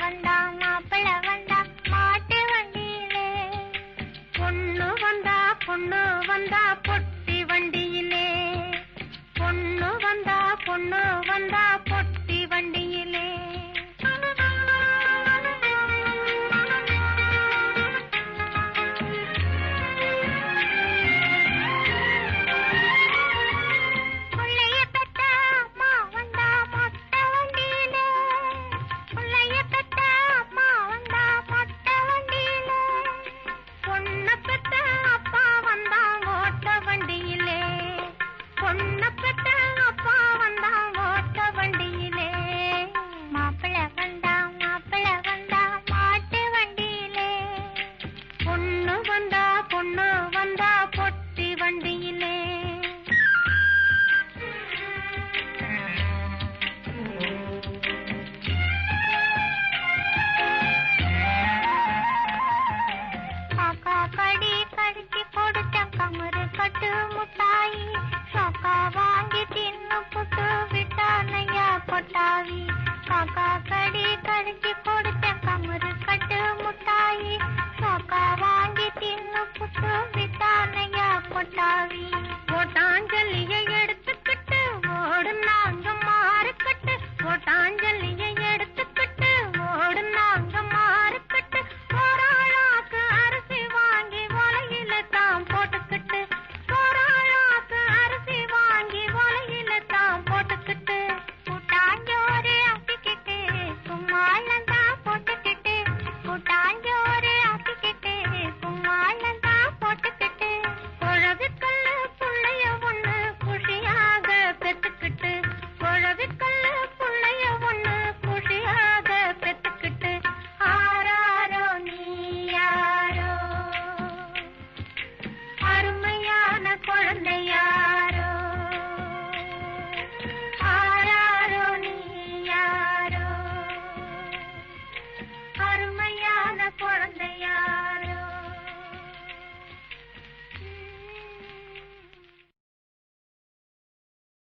வந்தா மாப்பிள வந்தா மாட்டு வண்டியிலே. பொண்ணு வந்தா பொண்ணு வந்தா பொட்டி வண்டியிலே. பொண்ணு வந்தா ಪುಟ್ಟು ಮುತಾಯಿ ಕಾಕ ವಾಂಗಿ ತಿನ್ನು ಪುಟ್ಟು ಬಿಟ್ಟಾನಯ್ಯ ಕೊಟ್ಟಾವಿ ಕಾಕ ಕಡಿ